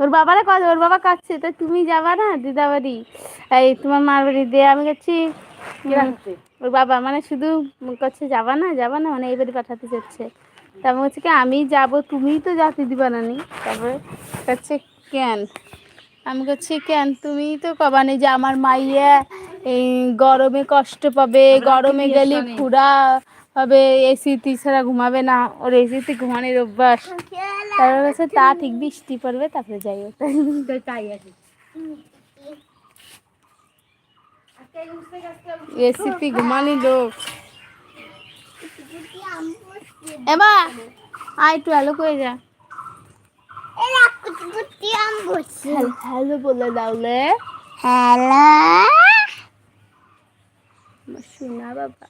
ওর বাবারা কাজ ওর বাবা কাছে তো তুমি যাবা না দিদা বাড়ি এই তোমার মার বাড়ি দিয়ে আমি কাছি ওর বাবা মানে শুধু কাছে যাবা না যাবা না মানে এই বাড়ি পাঠাতে যাচ্ছে। তারপর হচ্ছে কি আমি যাব তুমিই তো যাতে দিবা না নি তারপরে কাছে কেন? আমি কাছে কেন তুমিই তো কবানি যে আমার মাইয়া এই গরমে কষ্ট পাবে গরমে গেলে খুরা হবে এসিতে ছাড়া ঘুমাবে না। ওর এসিতে ঘুমানোর অভ্যাস। তারপর কাছে তা ঠিক বৃষ্টি পড়বে তারপরে যাই তাই আছে এসিতে ঘুমানি লোক। এবা আয় একটু আলো করে যা। হ্যালো বলে দাওলে হ্যালো। শোনা বাবা।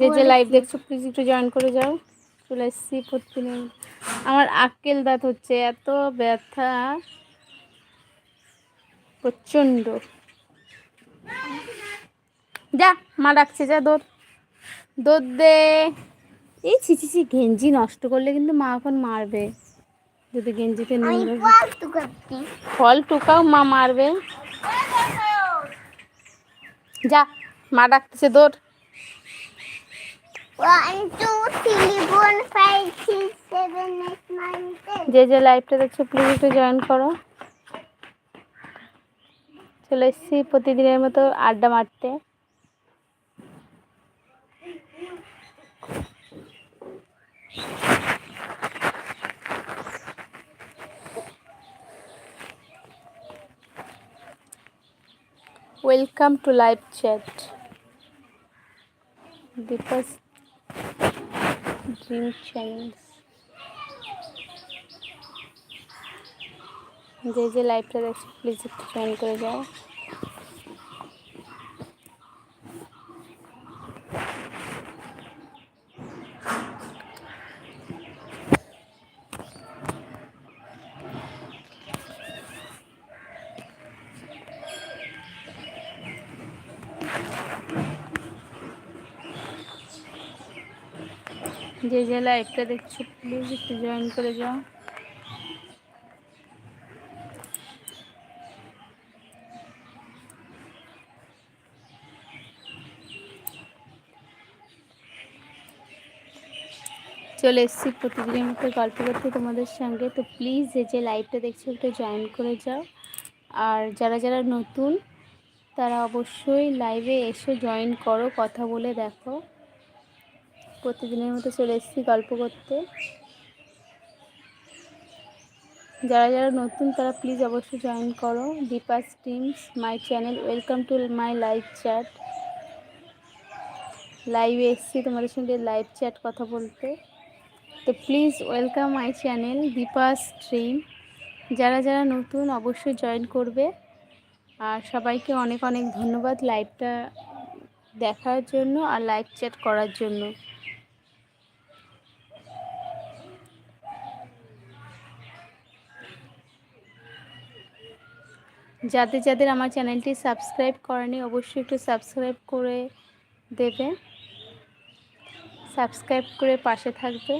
যে যে লাইভ দেখছ প্লিজ একটু জয়েন করে যাও। চলে এসছি প্রতিদিন। আমার আক্কেল দাঁত হচ্ছে, এত ব্যথা। প্রচণ্ড। যা, মা ডাকছে, যা, দৌড়। দৌড় দে। এই ছি ছি, গেঞ্জি নষ্ট করলে কিন্তু মা এখন মারবে। যদি গেঞ্জিতে ফল টুকাও মা মারবে। যা মা ডাকতেছে দৌড়. যে যে লাইভটা দেখছ প্লিজ একটু জয়েন করো। চলে এসেছি প্রতিদিনের মতো আড্ডা মারতে। Welcome to live chat Deepa's dream channels যে যে লাইভটা দেখছ প্লিজ একটু জয়েন করে যাও। যে যে লাইভটা দেখছ প্লিজ একটু জয়েন করে যাও। চলে এসেছি প্রতিদিনের মতো গল্প করতে তোমাদের সঙ্গে। তো প্লিজ যে যে লাইভটা দেখছ একটু জয়েন করে যাও। আর যারা যারা নতুন, তারা অবশ্যই লাইভে এসে জয়েন করো, কথা বলে দেখো। প্রতিদিনের মতো চলে এসেছি গল্প করতে। যারা যারা নতুন তারা প্লিজ অবশ্যই জয়েন করো। Deepa's teams my channel welcome to my live chat লাইভে এসেছি তোমাদের সঙ্গে লাইভ চ্যাট কথা বলতে। তো please welcome my channel Deepa stream যারা যারা নতুন অবশ্যই জয়েন করবে। আর সবাইকে অনেক অনেক ধন্যবাদ লাইভটা দেখার জন্য আর লাইভ চ্যাট করার জন্য। যাদের যাদের আমার চ্যানেলটি সাবস্ক্রাইব করেনি, অবশ্যই একটু সাবস্ক্রাইব করে দেবে। সাবস্ক্রাইব করে পাশে থাকবে।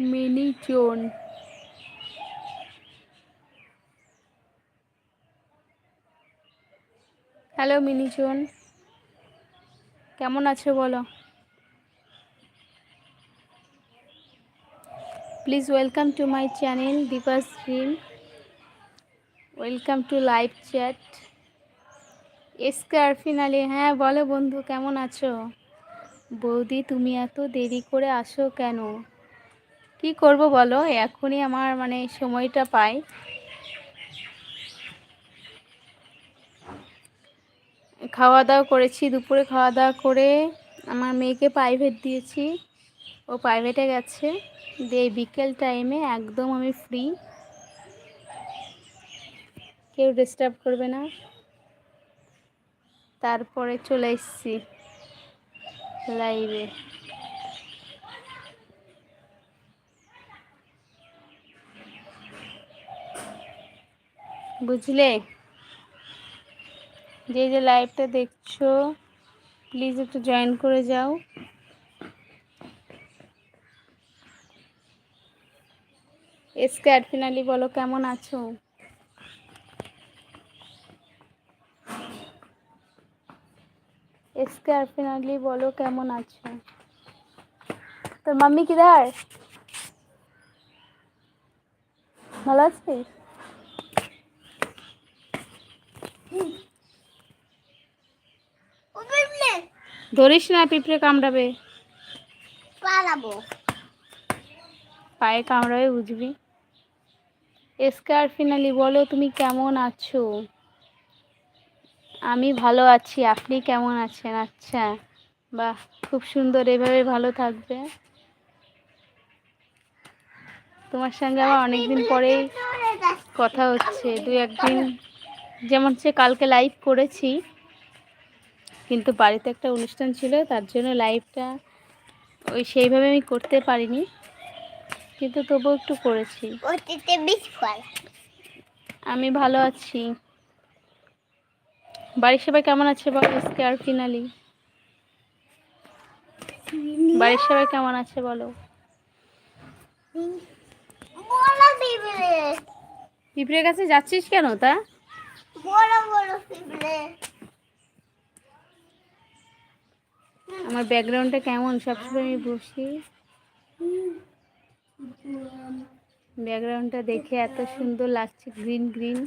Mini zone. Hello, mini zone. কেমন আছো বলো? Please welcome to my channel Deepa stream welcome to live chat এসকার finally হ্যাঁ বলো বন্ধু, কেমন আছো? বৌদি, তুমি এত দেরি করে আসো কেন? কি করব বলো? এখনই আমার মানে সময়টা পাই। খাওয়া দাওয়া করেছি, দুপুরে খাওয়া দাওয়া করে আমার মেয়েকে প্রাইভেট দিয়েছি। ও প্রাইভেটে গেছে। দিয়ে বিকেল টাইমে একদম আমি ফ্রি কেউ ডিস্টার্ব করবে না। তারপরে চলে এসছি লাইভে বুঝলে? যে যে লাইভটা দেখছ প্লিজ একটু জয়েন করে যাও। এসকে ফিনালি বলো কেমন আছো? এসকে ফিনালি বলো কেমন আছো? তোর মাম্মি কি কিধার? ভালো আছিস? ধরিস না পিঁপড়ে কামড়াবে। পালাবো। পায়ে কামড়াবে বুঝবি? এসকার ফিনালি বলো তুমি কেমন আছো? আমি ভালো আছি আপনি কেমন আছেন? আচ্ছা বাহ খুব সুন্দর এভাবে ভালো থাকবে। তোমার সঙ্গে আমার অনেকদিন পরেই কথা হচ্ছে দু একদিন যেমন সে কালকে লাইভ করেছি কিন্তু বাড়িতে একটা অনুষ্ঠান ছিল তার জন্য লাইভটা ওই সেইভাবে আমি করতে পারিনি। কিন্তু তবুও একটু করেছি। আমি ভালো আছি। বাড়ির সবাই কেমন আছে বলো আজকে আর ফিনালি বাড়ির সবাই কেমন আছে বলো? পিঁপড়ের কাছে যাচ্ছিস কেন তা? আমার ব্যাকগ্রাউন্ডটা কেমন? সবসময় আমি বসি ব্যাকগ্রাউন্ডটা দেখে এত সুন্দর লাগছে গ্রিন গ্রিন।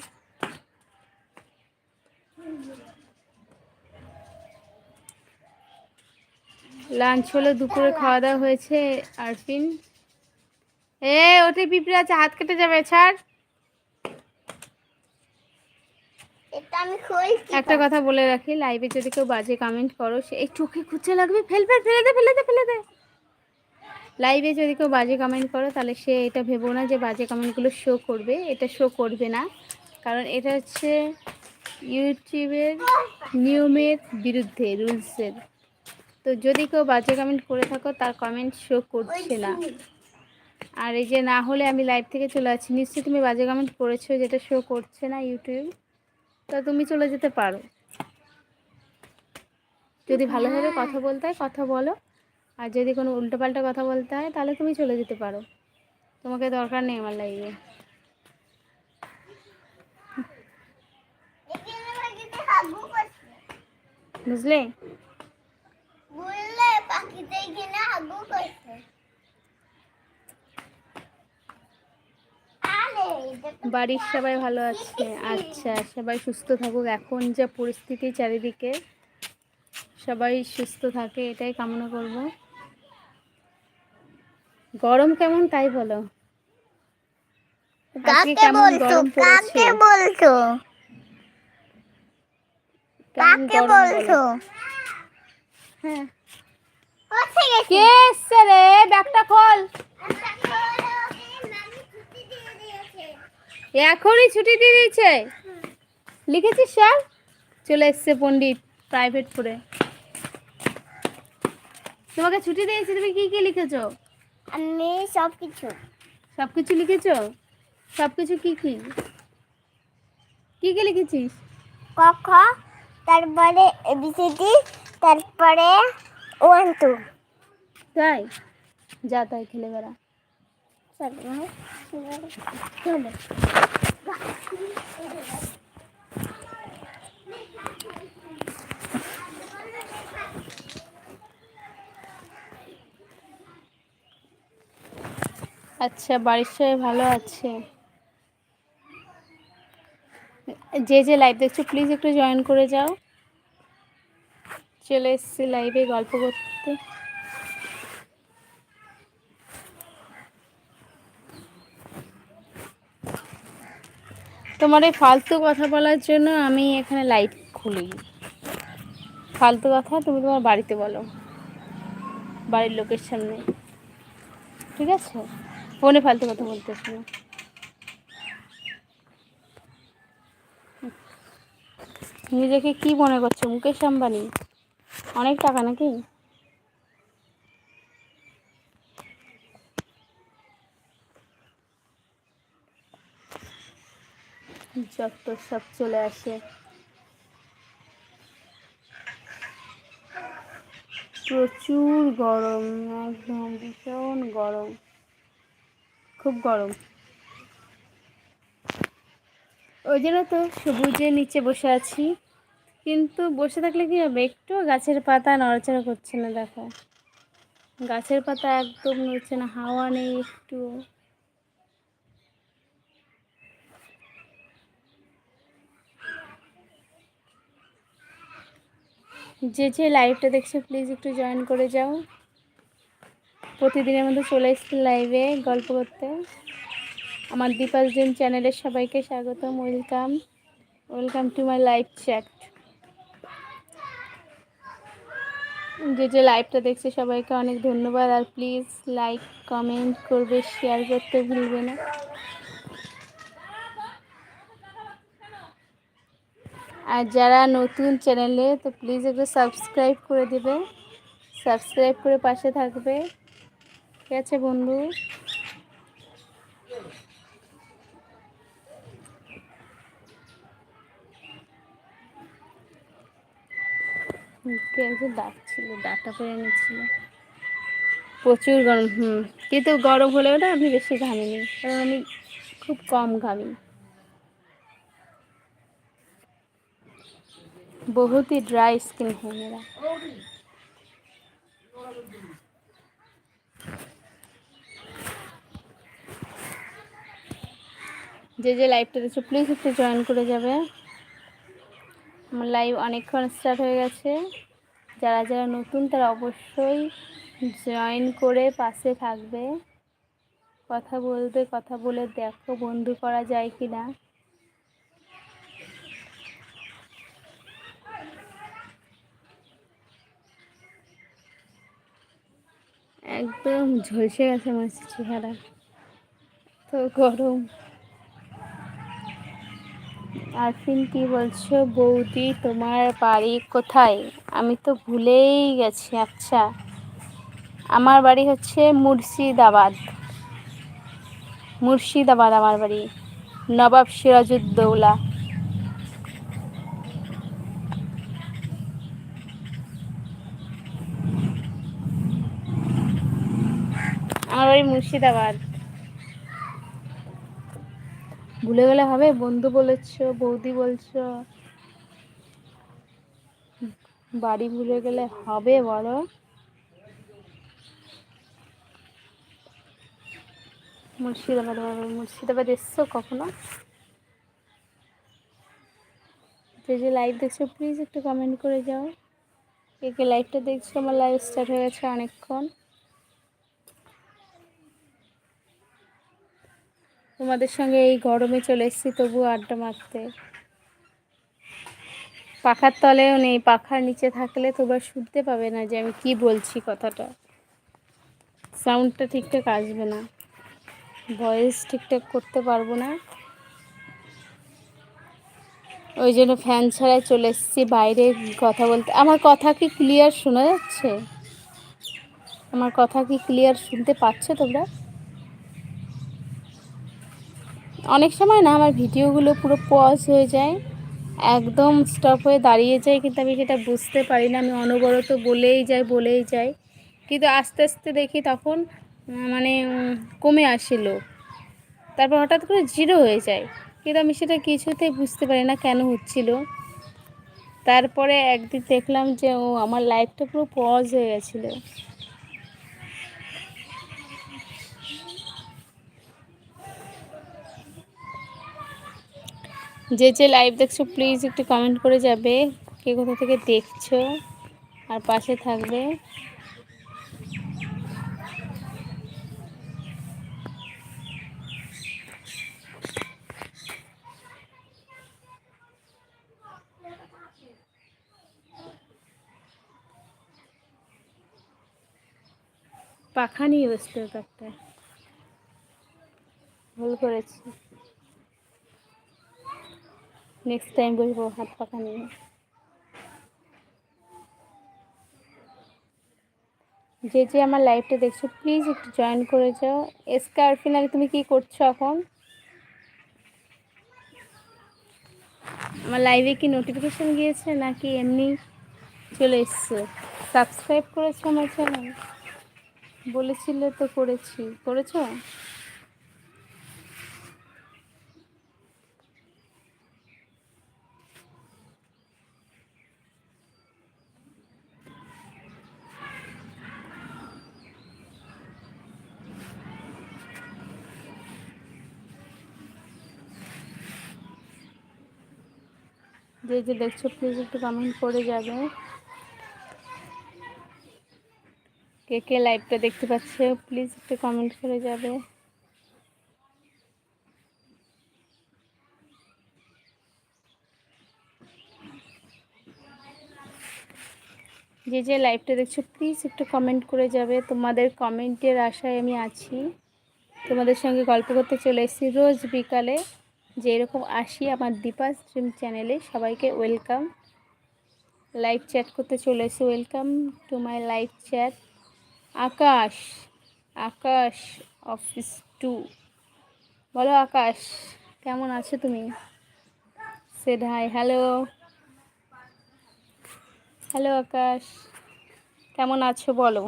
লাঞ্চ হলো দুপুরে খাওয়া দাওয়া হয়েছে আরফিন। এ ওতে পিঁপড়ে আছে হাত কেটে যাবে ছাড়। একটা কথা বলে রাখি লাইভে যদি কেউ বাজে কমেন্ট করো সে এই চোখে খুঁজে লাগবে ফেল ফেল ফেলে দে ফেলে দে ফেলে দে। লাইভে যদি কেউ বাজে কমেন্ট করো, তাহলে সে এটা ভেবো না যে বাজে কমেন্টগুলো শো করবে। এটা শো করবে না। কারণ এটা হচ্ছে ইউটিউবের নিয়মের বিরুদ্ধে রুলসের তো যদি কেউ বাজে কমেন্ট করে থাকো, তার কমেন্ট শো করছে না। আর এই যে না হলে আমি লাইভ থেকে চলে আসছি। নিশ্চয়ই তুমি বাজে কমেন্ট করেছ, যেটা শো করছে না ইউটিউব তা তুমি চলে যেতে পারো। যদি ভালোভাবে কথা বলতে হয়, কথা বলো। আর যদি কোনো উল্টোপাল্টা কথা বলতে হয় তাহলে তুমি চলে যেতে পারো। তোমাকে দরকার নেই আমার করছে। বুঝলে বাড়ির সবাই ভালো আছে। আচ্ছা সবাই সুস্থ থাকুক। এখন যা পরিস্থিতি চারিদিকে সবাই সুস্থ থাকে এটাই কামনা করব। গরম কেমন তাই বলো। কাকে বলছো? কাকে বলছো? কাকে বলছো? হ্যাঁ। কে এসছে রে? ব্যাগটা খোল। এখনই ছুটি দিয়ে দিয়েছে। লিখেছিস স্যার? চলে এসছে পণ্ডিত প্রাইভেট পড়ে তোমাকে ছুটি দিয়েছি তুমি কি কি লিখেছো? আমি সব কিছু সব কিছু লিখেছো? সব কিছু কি কি? কি কি লিখেছিস? ক খ তারপরে এবিসিডি তারপরে ওয়ান টু তাই? যা তাই খেলে বেড়া। চলো। আচ্ছা বাড়ির সবাই ভালো আছে? যে যে লাইভ দেখছ প্লিজ একটু জয়েন করে যাও। চলে এসছি লাইভে গল্প করতে। তোমার এই ফালতু কথা বলার জন্য আমি এখানে লাইট খুলি। ফালতু কথা তুমি তোমার বাড়িতে বলো। বাড়ির লোকের সামনে। ঠিক আছে? ফোনে ফালতু কথা বলতেছি নিজেকে কি মনে করছ, মুকেশ আম্বানি? অনেক টাকা নাকি? যত সব চলে আসে। প্রচুর গরম, একদম ভীষণ গরম। খুব গরম। ওই জন্য তো সবুজের নিচে বসে আছি। কিন্তু বসে থাকলে কি হবে? একটু গাছের পাতা নড়াচড়া করছে না, দেখো। গাছের পাতা একদম নড়ছে না, হাওয়া নেই একটু। যে যে লাইভটা দেখছ প্লিজ একটু জয়েন করে যাও। প্রতিদিনের মধ্যে চলে এসছি লাইভে গল্প করতে। আমার দীপাল জিম চ্যানেলের সবাইকে স্বাগতম welcome welcome to my live chat যে যে লাইভটা দেখছে, সবাইকে অনেক ধন্যবাদ। আর প্লিজ লাইক কমেন্ট করবে শেয়ার করতে ভুলবে না। আর যারা নতুন চ্যানেলে তো প্লিজ একটু সাবস্ক্রাইব করে দেবে। সাবস্ক্রাইব করে পাশে থাকবে। ঠিক আছে বন্ধু কে যে ডাকছিল ডাটা করে নিচ্ছিল প্রচুর গরম হুম কিন্তু গরম হলেও না আমি বেশি ঘামিনি কারণ আমি খুব কম ঘামি बहुत ही ड्राई स्किन है मेरा যে যে লাইভটা দেখছ প্লিজ একটু জয়েন করে যাবে। আমার লাইভ অনেকক্ষণ স্টার্ট হয়ে গেছে। যারা যারা নতুন, তারা অবশ্যই জয়েন করে পাশে থাকবে। কথা বলবে কথা বলে দেখো বন্ধু করা যায় কি না একদম ঝলসে গেছে আমার চেহারা। তো গরম। আরফিন কি বলছো, বৌদি, তোমার বাড়ি কোথায়? আমি তো ভুলেই গেছি আচ্ছা। আমার বাড়ি হচ্ছে মুর্শিদাবাদ। মুর্শিদাবাদ আমার বাড়ি, নবাব সিরাজউদ্দৌলা। আমার বাড়ি মুর্শিদাবাদ। ভুলে গেলে হবে, বন্ধু বলেছ, বৌদি বলছো। বাড়ি ভুলে গেলে হবে বলো। মুর্শিদাবাদ মুর্শিদাবাদ এসছো কখনো? যে যে লাইভ দেখছ প্লিজ একটু কমেন্ট করে যাও। কে কে লাইভটা দেখছ? আমার লাইভ স্টার্ট হয়ে গেছে অনেকক্ষণ। তোমাদের সঙ্গে এই গরমে চলে এসেছি তবু আড্ডা মারতে। পাখার তলেও নেই, পাখার নিচে থাকলে তোমরা শুনতে পাবে না যে আমি কি বলছি কথাটা। সাউন্ডটা ঠিকঠাক আসবে না। ভয়েস ঠিকঠাক করতে পারব না। ওই জন্য ফ্যান ছাড়াই চলে এসেছি, বাইরে কথা বলতে। আমার কথা কি ক্লিয়ার শোনা যাচ্ছে? আমার কথা কি ক্লিয়ার শুনতে পাচ্ছ তোমরা? অনেক সময় না আমার ভিডিওগুলো পুরো পজ হয়ে যায়, একদম স্টপ হয়ে দাঁড়িয়ে যায়, কিন্তু আমি সেটা বুঝতে পারি না, আমি অনবরত বলেই যাই বলেই যাই। কিন্তু আস্তে আস্তে দেখি তখন মানে কমে আসিল। তারপর হঠাৎ করে জিরো হয়ে যায়, কিন্তু আমি সেটা কিছুতেই বুঝতে পারি না কেন হচ্ছিল। তারপরে একদিন দেখলাম যে, ও, আমার লাইফটা পুরো পজ হয়ে গেছিল। যে যে লাইভ দেখছ প্লিজ একটু কমেন্ট করে যাবে কে কোথা থেকে দেখছ আর পাশে থাকবে। পাখা নিয়ে বসতে একটা। ভুল করেছি। নেক্সট টাইম বসবো হাত পাখা নিয়ে যে যে আমার লাইভটা দেখছ প্লিজ একটু জয়েন করে যাও। এসকার ফিনালে তুমি কি করছ এখন? আমার লাইভে কি নোটিফিকেশন গিয়েছে নাকি এমনি চলে এসছে? সাবস্ক্রাইব করেছ আমার চ্যানেল বলেছিলে তো করেছি। করেছ? যে যে দেখছ প্লিজ একটু কমেন্ট করে যাবে। কে কে লাইভটা দেখতে পাচ্ছে প্লিজ একটু কমেন্ট করে যাবে। যে যে লাইভটা দেখছ প্লিজ একটু কমেন্ট করে যাবে। তোমাদের কমেন্টের আশায় আমি আছি। তোমাদের সঙ্গে গল্প করতে চলে এসেছি রোজ বিকালে। যে এরকম আসি আমার দীপা স্ট্রিম চ্যানেলে সবাইকে ওয়েলকাম লাইভ চ্যাট করতে চলে এসে welcome to my live chat Akash Akash office টু বলো আকাশ, কেমন আছো তুমি? Said hi hello hello Akash, কেমন আছো বলো?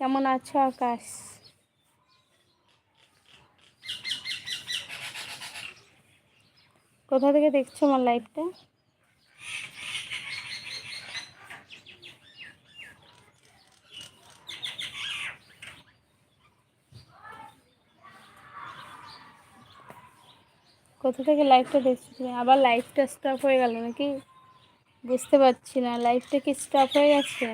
কেমন আছো আকাশ? কোথা থেকে দেখছ আমার লাইভটা কোথা থেকে লাইভটা দেখছ তুমি? আবার লাইভটা স্টপ হয়ে গেল নাকি? বুঝতে পারছি না লাইভটা কি স্টপ হয়ে গেছে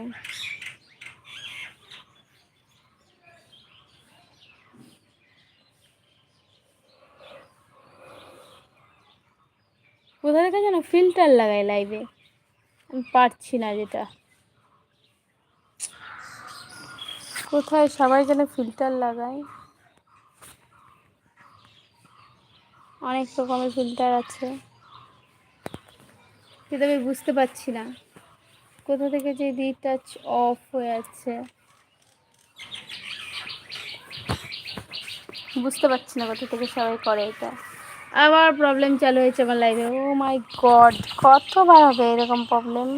কোথা থেকে যেন ফিল্টার লাগাই লাইভে আমি পারছি না যেটা। কোথায় সবাই যেন ফিল্টার লাগায়। অনেক রকমের ফিল্টার আছে। কিন্তু আমি বুঝতে পারছি না। কোথা থেকে যে রিটাচ অফ হয়ে আছে। বুঝতে পারছি না কোথা থেকে সবাই করে এটা। আবার প্রবলেম চালু হয়েছে আমার লাইফে ও মাই গড কতবার হবে এরকম প্রবলেম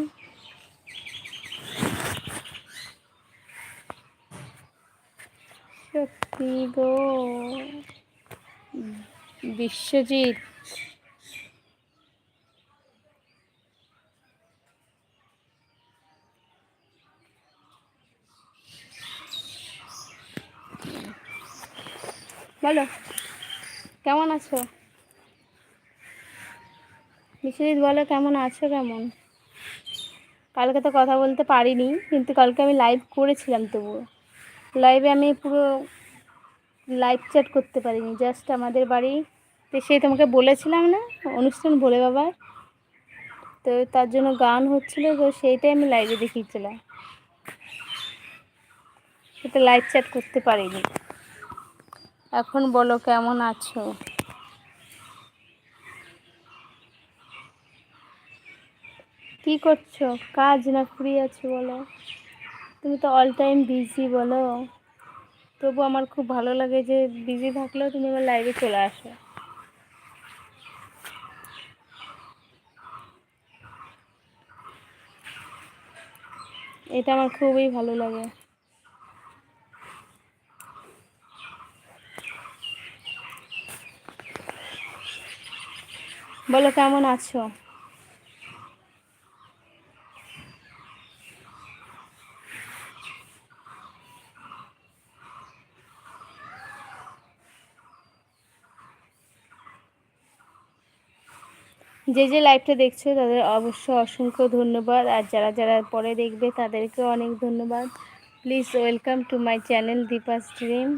সত্যি গো। বিশ্বজিৎ। বলো, কেমন আছো? বিশ্বজিৎ, বলো কেমন আছো? কেমন? কালকে তো কথা বলতে পারিনি, কিন্তু কালকে আমি লাইভ করেছিলাম তবুও। লাইভে আমি পুরো লাইভ চ্যাট করতে পারিনি জাস্ট আমাদের বাড়িতে সেই তোমাকে বলেছিলাম না, অনুষ্ঠান ভোলে বাবার। তো তার জন্য গান হচ্ছিল, তো সেইটাই আমি লাইভে দেখিয়েছিলাম। এটা লাইভ চ্যাট করতে পারিনি। এখন বলো কেমন আছো? কি করছ? কাজ না ফ্রি আছো বলো। তুমি তো অল টাইম বিজি বলো। তবু আমার খুব ভালো লাগে যে বিজি থাকলেও তুমি আমার লাইভে চলে আসো। এটা আমার খুবই ভালো লাগে। বলো কেমন আছো? যে যে লাইভটা দেখছ তাদের অবশ্যই অসংখ্য ধন্যবাদ। আর যারা যারা পরে দেখবে তাদেরকেও অনেক ধন্যবাদ। Please welcome to my channel Deepa stream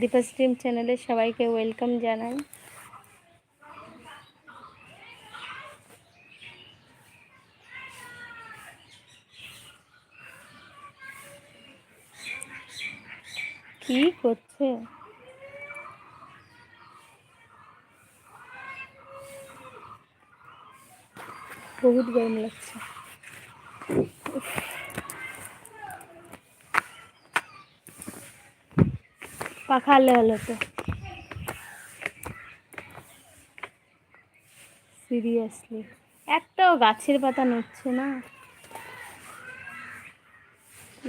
Deepa stream চ্যানেলে সবাইকে ওয়েলকাম জানাই। কি করছে? বহুত গরম লাগছে। পাখা আলে হলো তো। সিরিয়াসলি একটাও গাছের পাতা নড়ছে না।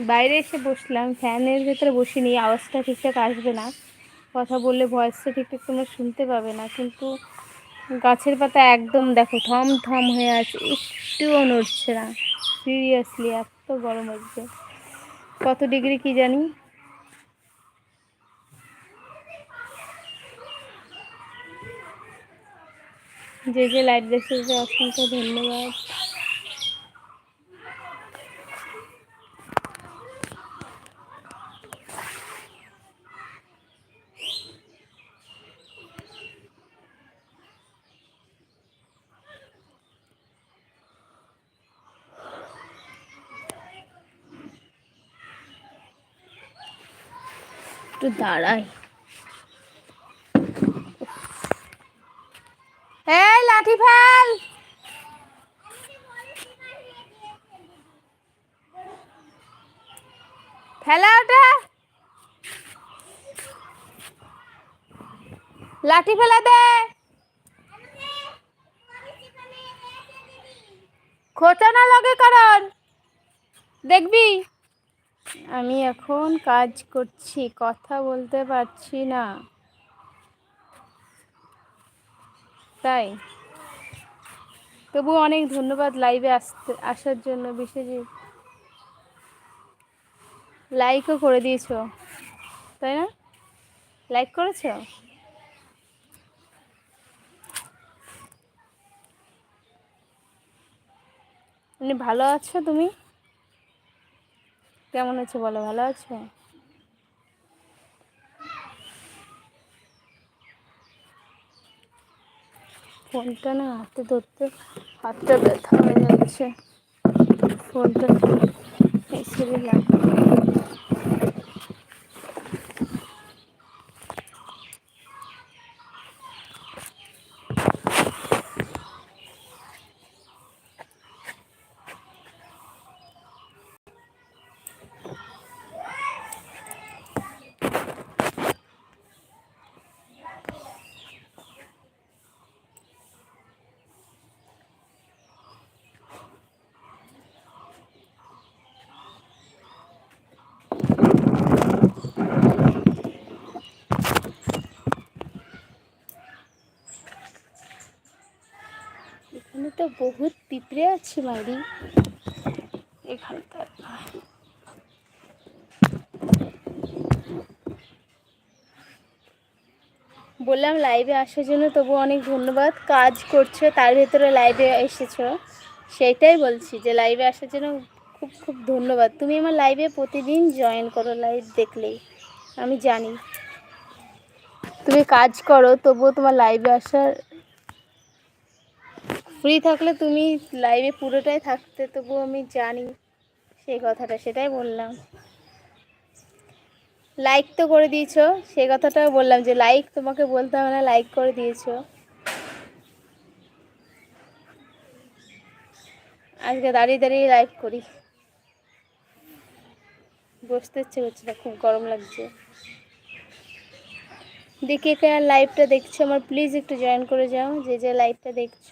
বাইরে এসে বসলাম, ফ্যানের ভেতরে বসিনি, আওয়াজটা ঠিকঠাক আসবে না। কথা বললে ভয়েসটা ঠিকঠাক তোমরা শুনতে পাবে না, কিন্তু গাছের পাতা একদম দেখো থম থম হয়ে আছে, একটুও নড়ছে না। সিরিয়াসলি এত গরম হচ্ছে। কত ডিগ্রি কি জানি? যে যে লাইট দেখছে অসংখ্য ধন্যবাদ। একটু দাঁড়াই। এই লাঠি ফেল। ফেলা ওটা। লাঠি ফেলা দে। খোঁচা না লাগে কারণ। দেখবি? আমি এখন কাজ করছি, কথা বলতে পারছি না। তাই। তবু অনেক ধন্যবাদ লাইভে আসতে, আসার জন্য, বিশ্বজিৎ। লাইকও করে দিয়েছ, তাই না? লাইক করেছ? এমনি ভালো আছো তুমি? কেমন আছো বলো, ভালো আছো? ফোনটা না হাতে ধরতে, হাতটা ব্যথা হয়ে যাচ্ছে। ফোনটা এসে দিলাম এখানে তো বহুত পিঁপড়ে আছে বাড়ি এখানটা বললাম লাইভে আসার জন্য তবু অনেক ধন্যবাদ। কাজ করছ, তার ভেতরে লাইভে এসেছ। সেইটাই বলছি যে লাইভে আসার জন্য খুব খুব ধন্যবাদ। তুমি আমার লাইভে প্রতিদিন জয়েন করো লাইভ দেখলেই, আমি জানি। তুমি কাজ করো, তবুও তোমার লাইভে আসার ফ্রি থাকলে তুমি লাইভে পুরোটাই থাকতে তবু আমি জানি সেই কথাটা, সেটাই বললাম। লাইক তো করে দিয়েছ, সেই কথাটাও বললাম যে লাইক তোমাকে বলতে হবে না লাইক করে দিয়েছ। আজকে দাঁড়িয়ে দাঁড়িয়ে লাইভ করি। বসতে ইচ্ছে করছে না, খুব গরম লাগছে। দেখে কে আর লাইভটা দেখছ, আমার প্লিজ একটু জয়েন করে যাও, যে যে লাইভটা দেখছ।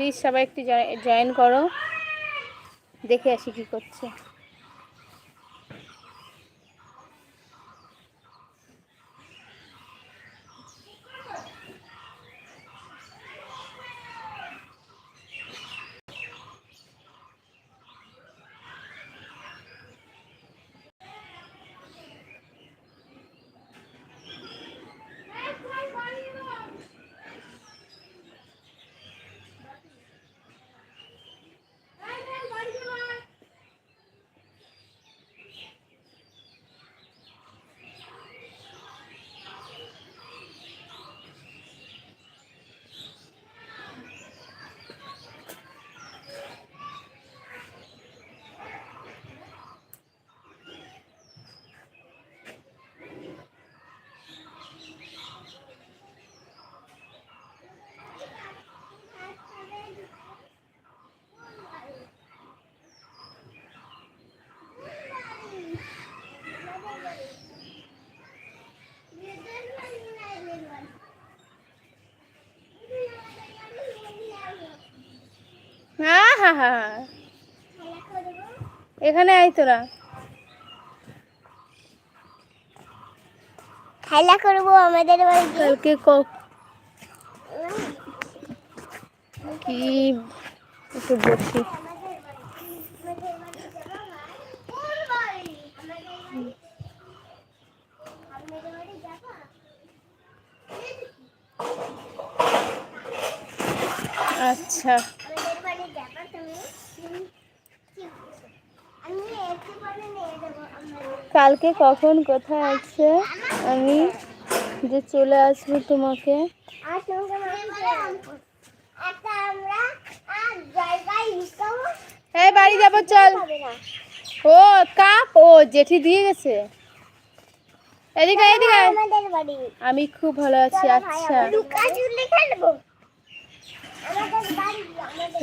প্লিজ সবাই একটু জয়েন করো। দেখে আসি কি করছে। এখানে আয় তোরা। খেলা করব আমাদের বাড়িতে কালকে ক- কি? একটু বসি। আচ্ছা আমাদের বাড়ি যাবা তুমি আমি একটু পরে নিয়ে যাব আমাদের কালকে কখন, কোথায় আছে? আমি যে চলে আসব তোমাকে। এই বাড়ি যাব, চল। ও কাপ ও, জেঠি দিয়ে গেছে। এদিকে এদিকে আমি খুব ভালো আছি আচ্ছা লুকা চুরি খেলব আমাদের বাড়ি আমাদের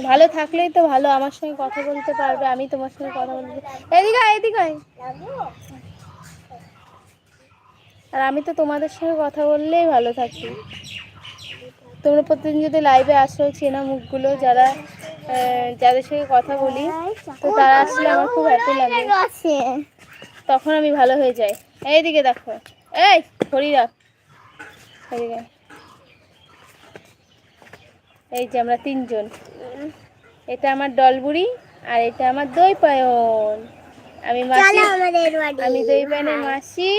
ভালো থাকলেই তো ভালো, আমার সঙ্গে কথা বলতে পারবে, আমি তোমার সঙ্গে কথা বলতে এদিকে এদিকে আর আমি তো তোমাদের সঙ্গে কথা বললেই ভালো থাকি। তোমরা প্রতিদিন যদি লাইভে আসো, চেনা মুখগুলো, যারা যাদের সঙ্গে কথা বলি, তো তারা আসলে আমার খুব হ্যাপি লাগে। তখন আমি ভালো হয়ে যাই। এইদিকে দেখো। এই ধরি রাখ। এদিকে। এই যে আমরা তিনজন। এটা আমার ডলবুড়ি আর এটা আমার দই পায়ন। আমি মাসি আমি দই পায়নের মাসি।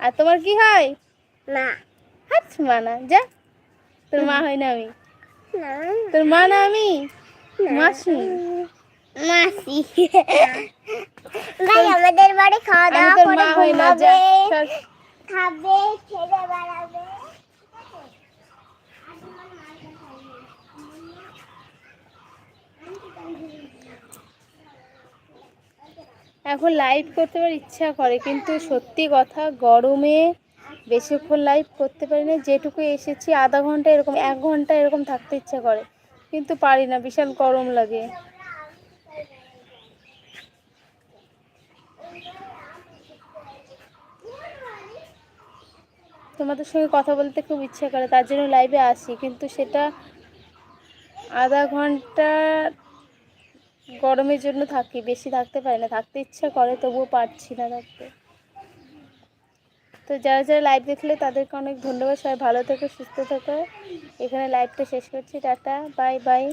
আর তোমার কি হয়? না হাত মানা যা। তোর মা হয় না আমি। তোর মা না আমি? মাসি। মাসি। ভাই আমাদের বাড়ি খাওয়া দাওয়া তোর করে মা হই না যা। খাবে খেলে বেড়াবে। এখন লাইভ করতে পারি ইচ্ছা করে, কিন্তু সত্যি কথা গরমে বেশিক্ষণ লাইভ করতে পারি না, যেটুকু এসেছি আধা ঘণ্টা এরকম, এক ঘণ্টা এরকম থাকতে ইচ্ছা করে, কিন্তু পারি না, বিশাল গরম লাগে। তোমাদের সঙ্গে কথা বলতে খুব ইচ্ছা করে, তার জন্য লাইভে আসি, কিন্তু সেটা আধা ঘণ্টা গরমের জন্য থাকি, বেশি থাকতে পারি না। থাকতে ইচ্ছা করে, তবুও পারছি না থাকতে। তো যারা যারা লাইভ দেখলে তাদেরকে অনেক ধন্যবাদ। সবাই ভালো থেকো, সুস্থ থেকো। এখানে লাইভটা শেষ করছি। Tata bye bye